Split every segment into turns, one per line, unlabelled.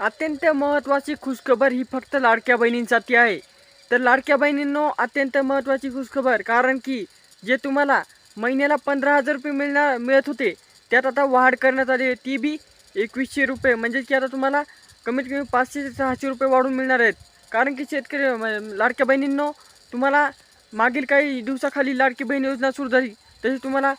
अत्यंत महत्त्वाची खुशखबर ही फक्त लाडक्या बहिणींसाठी आहे. तर लाडक्या बहिणींनो अत्यंत महत्त्वाची खुशखबर कारण की जे तुम्हाला महिन्याला पंधरा हजार रुपये मिळणार मिळत होते त्यात आता वाढ करण्यात आली आहे. ती बी एकवीसशे रुपये म्हणजे की आता तुम्हाला कमीत कमी पाचशे ते सहाशे रुपये वाढून मिळणार आहेत. कारण की शेतकरी म- लाडक्या बहिणींनो तुम्हाला मागील काही दिवसाखाली लाडकी बहीण योजना सुरू झाली. तशी तुम्हाला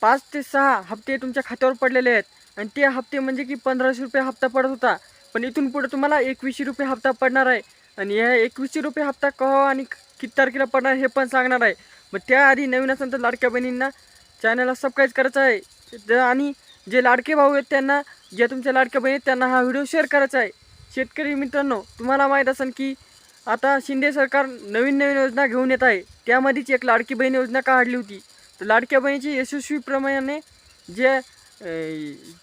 पाच ते सहा हप्ते तुमच्या खात्यावर पडलेले आहेत. आणि ते हप्ते म्हणजे की पंधराशे रुपये हप्ता पडत होता. पण इथून पुढे तुम्हाला एकवीसशे रुपये हप्ता पडणार आहे. आणि या एकवीसशे रुपये हप्ता कहो आणि किती तारखेला पडणार हे पण सांगणार आहे. मग त्याआधी नवीन असेल तर लाडक्या बहिणींना चॅनलला सबस्क्राईब करायचं आहे. आणि जे लाडके भाऊ आहेत त्यांना ज्या तुमच्या लाडक्या बहिणी आहेत त्यांना हा व्हिडिओ शेअर करायचा आहे. शेतकरी मित्रांनो तुम्हाला माहीत असेल की आता शिंदे सरकार नवीन नवीन योजना घेऊन येत आहे. त्यामध्येच एक लाडकी बहीण योजना काढली होती. तर लाडक्या बहिणीची यशस्वीप्रमाणे जे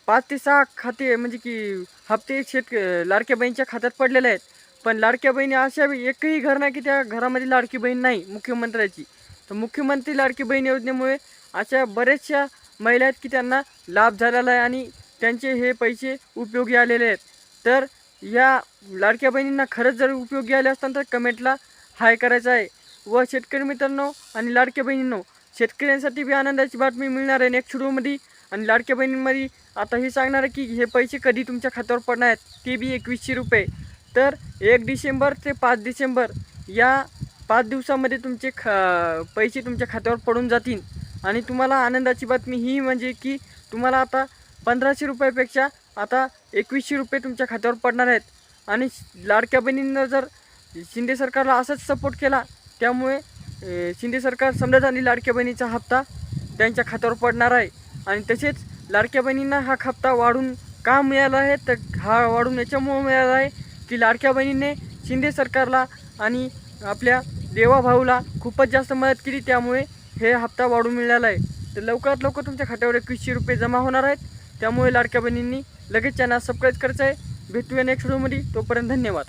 पाच ते सहा खाते म्हणजे की हप्ते शेत लाडक्या बहिणीच्या खात्यात पडलेले आहेत. पण लाडक्या बहिणी अशा एकही घर नाही की त्या घरामध्ये लाडकी बहीण नाही मुख्यमंत्र्याची. तर मुख्यमंत्री लाडकी बहीण योजनेमुळे अशा बऱ्याचशा महिला आहेत की त्यांना लाभ झालेला आहे आणि त्यांचे हे पैसे उपयोगी आलेले आहेत. तर या लाडक्या बहिणींना खरंच जर उपयोगी आले असताना तर कमेंटला हाय करायचं आहे. व शेतकरी मित्रांनो आणि लाडक्या बहिणींनो शेतकऱ्यांसाठी बी आनंदाची बातमी मिळणार आहे. नेक्स्ट व्हिडिओमध्ये आणि लाडक्या बहिणींमध्ये आता हे सांगणार आहे की हे पैसे कधी तुमच्या खात्यावर पडणार आहेत ते बी एकवीसशे रुपये. तर एक डिसेंबर ते पाच डिसेंबर या पाच दिवसामध्ये तुमचे ख पैसे तुमच्या खात्यावर पडून जातील. आणि तुम्हाला आनंदाची बातमी ही म्हणजे की तुम्हाला आता पंधराशे रुपयापेक्षा आता एकवीसशे रुपये तुमच्या खात्यावर पडणार आहेत. आणि लाडक्या बहिणींना जर शिंदे सरकारला असंच सपोर्ट केला त्यामुळे शिंदे सरकार समजत आणि लाडक्या बहिणीचा हप्ता त्यांच्या खात्यावर पडणार आहे. आणि तसेच लाडक्या बहिणींना हा हप्ता वाढून का मिळाला आहे? तर हा वाढून याच्यामुळे मिळाला आहे की लाडक्या बहिणीने शिंदे सरकारला आणि आपल्या देवाभाऊला खूपच जास्त मदत केली त्यामुळे हे हप्ता वाढून मिळाला आहे. तर लवकरात लवकर तुमच्या खात्यावर एकवीसशे रुपये जमा होणार आहेत. त्यामुळे लाडक्या बहिणींनी लगेच चॅनल सबस्क्राईब करायचं आहे. भेटूया नेक्स्ट व्हिडिओमध्ये तोपर्यंत धन्यवाद.